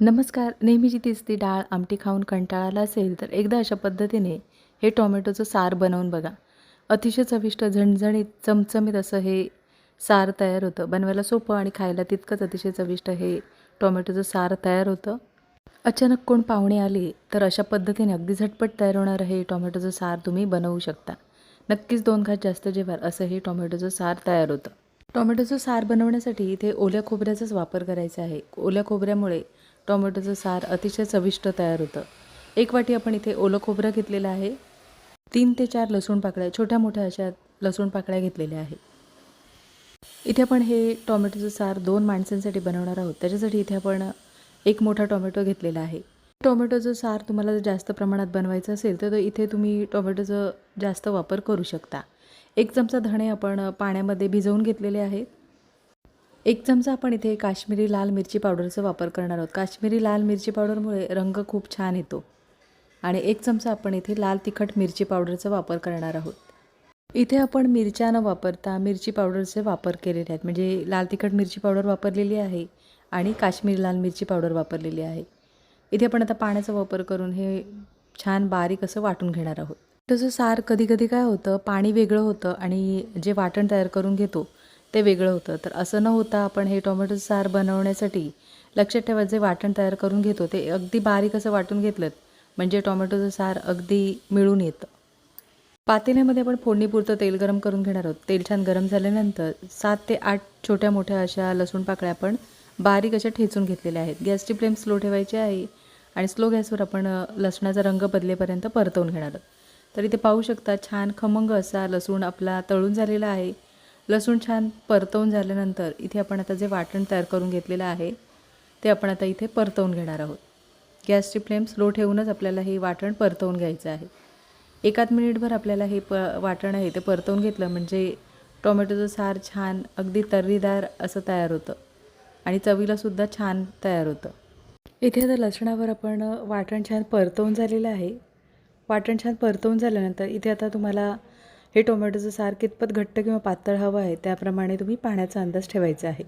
नमस्कार. नेहमीची तीच ती डाळ आमटी खाऊन कंटाळा आला असेल तर एकदा अशा पद्धतीने हे टोमॅटोचं सार बनवून बघा. अतिशय चविष्ट झणझणीत चमचमीत असं हे सार तयार होतं. बनवायला सोपं आणि खायला तितकंच अतिशय चविष्ट हे टोमॅटोचं सार तयार होतं. अचानक कोण पाहुणे आले तर अशा पद्धतीने अगदी झटपट तयार होणारं हे टोमॅटोचं सार तुम्ही बनवू शकता. नक्कीच दोन घास जास्त जेवाल असं हे टोमॅटोचं सार तयार होतं. टोमॅटोचं सार बनवण्यासाठी इथे ओल्या खोबऱ्याचाच वापर करायचा आहे. ओल्या खोबऱ्यामुळे टोमॅटोचं सार अतिशय चविष्ट तयार होतं. एक वाटी आपण इथे ओलं खोबरं घेतलेलं आहे. तीन ते चार लसूण पाकळ्या छोट्या मोठ्या अशा लसूण पाकळ्या घेतलेल्या आहेत. इथे आपण हे टोमॅटोचं सार दोन माणसांसाठी बनवणार आहोत. त्याच्यासाठी इथे आपण एक मोठा टोमॅटो घेतलेला आहे. टोमॅटोचं सार तुम्हाला जर जास्त प्रमाणात बनवायचं असेल तर इथे तुम्ही टोमॅटोचं जास्त वापर करू शकता. एक चमचा धणे आपण पाण्यामध्ये भिजवून घेतलेले आहेत. एक चमचा आपण इथे काश्मीरी लाल मिरची पावडरचा वापर करणार आहोत. काश्मीरी लाल मिरची पावडरमुळे रंग खूप छान येतो. आणि एक चमचा आपण इथे लाल तिखट मिरची पावडरचा वापर करणार आहोत. इथे आपण मिरच्या न वापरता मिरची पावडरचे वापर केलेले आहेत. म्हणजे लाल तिखट मिरची पावडर वापरलेली आहे आणि काश्मीरी लाल मिरची पावडर वापरलेली आहे. इथे आपण आता पाण्याचा वापर करून हे छान बारीक असं वाटून घेणार आहोत. तसं सार कधी कधी काय होतं पाणी वेगळं होतं आणि जे वाटण तयार करून घेतो ते वेगळं होतं. तर असं न होता आपण हे टोमॅटो सार बनवण्यासाठी लक्षात ठेवा जे वाटण तयार करून घेतो ते अगदी बारीक असं वाटून घेतलं म्हणजे टोमॅटोचं सार अगदी मिळून येतं. पातेल्यामध्ये आपण फोडणीपुरतं तेल गरम करून घेणार आहोत. तेल छान गरम झाल्यानंतर सात ते आठ छोट्या मोठ्या अशा लसूण पाकळ्या आपण बारीक अशा ठेचून घेतलेल्या आहेत. गॅसची फ्लेम स्लो ठेवायची आहे आणि स्लो गॅसवर आपण लसणाचा रंग बदलेपर्यंत परतवून घेणार आहोत. तर इथे पाहू शकता छान खमंग असा लसूण आपला तळून झालेला आहे. लसूण छान परतवून झाल्यानंतर इथे आपण आता जे वाटण तयार करून घेतलेलं आहे ते आपण आता इथे परतवून घेणार आहोत. गॅसची फ्लेम स्लो ठेवूनच आपल्याला हे वाटण परतवून घ्यायचं आहे. एकाच मिनिटभर आपल्याला हे प वाटण आहे ते परतवून घेतलं म्हणजे टोमॅटोचं सार छान अगदी तर्रीदार असं तयार होतं. आणि चवीलासुद्धा छान तयार होतं. इथे आता लसणावर आपण वाटण छान परतवून झालेलं आहे. वाटण छान परतवून झाल्यानंतर इथे आता तुम्हाला हे टोमॅटोचं सार कितपत घट्ट किंवा पातळ हवं आहे त्याप्रमाणे तुम्ही पाण्याचा अंदाज ठेवायचा आहे.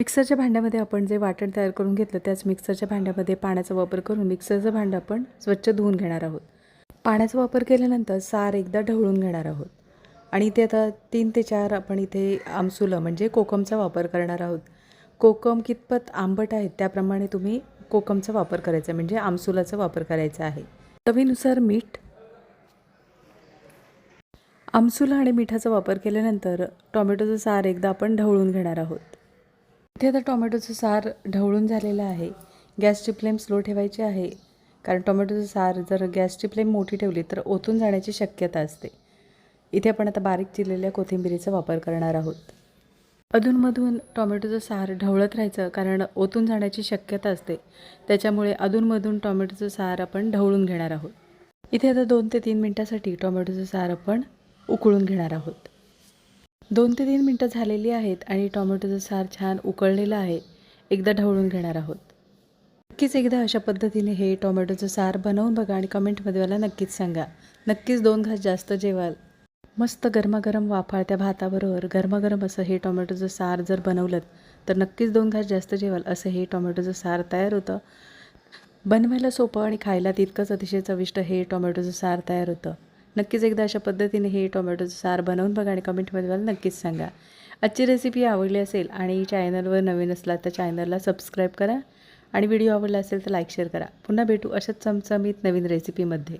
मिक्सरच्या भांड्यामध्ये आपण जे वाटण तयार करून घेतलं त्याच मिक्सरच्या भांड्यामध्ये पाण्याचा वापर करून मिक्सरचं भांडं आपण स्वच्छ धुवून घेणार आहोत. पाण्याचा वापर केल्यानंतर सार एकदा ढवळून घेणार आहोत. आणि इथे आता तीन ते चार आपण इथे आमसुलं म्हणजे कोकमचा वापर करणार आहोत. कोकम कितपत आंबट आहेत त्याप्रमाणे तुम्ही कोकमचा वापर करायचा आहे म्हणजे आमसुलाचा वापर करायचा आहे. चवीनुसार मीठ आमसुला आणि मिठाचा वापर केल्यानंतर टोमॅटोचं सार एकदा आपण ढवळून घेणार आहोत. इथे आता टोमॅटोचं सार ढवळून झालेलं आहे. गॅसची फ्लेम स्लो ठेवायची आहे. कारण टोमॅटोचं सार जर गॅसची फ्लेम मोठी ठेवली तर ओतून जाण्याची शक्यता असते. इथे आपण आता बारीक चिरलेल्या कोथिंबिरीचा वापर करणार आहोत. अधूनमधून टोमॅटोचं सार ढवळत राहायचं कारण ओतून जाण्याची शक्यता असते. त्याच्यामुळे अधूनमधून टोमॅटोचं सार आपण ढवळून घेणार आहोत. इथे आता दोन ते तीन मिनटासाठी टोमॅटोचं सार आपण उकळून घेणार आहोत. दोन ते तीन मिनटं झालेली आहेत आणि टोमॅटोचं सार छान उकळलेलं आहे. एकदा ढवळून घेणार आहोत. नक्कीच एकदा अशा पद्धतीने हे टोमॅटोचं सार बनवून बघा आणि कमेंटमध्ये मला नक्कीच सांगा. नक्कीच दोन घास जास्त जेवाल. मस्त गरमागरम वाफाळत्या भाताबरोबर. गरमागरम असं हे टोमॅटोचं सार जर बनवलं तर नक्कीच दोन घास जास्त जेवाल असं हे टोमॅटोचं सार तयार होतं. बनवायला सोपं आणि खायला तितकंच अतिशय चविष्ट हे टोमॅटोचं सार तयार होतं. नक्कीच एकदा अशा पद्धतीने हे टोमॅटोचं सार बनवून बघा आणि कमेंटमध्ये मला नक्कीच सांगा. आजची रेसिपी आवडली असेल आणि चॅनलवर नवीन असला तर चॅनलला सबस्क्राईब करा आणि व्हिडिओ आवडला असेल तर लाईक शेअर करा. पुन्हा भेटू अशाच चमचमीत नवीन रेसिपीमध्ये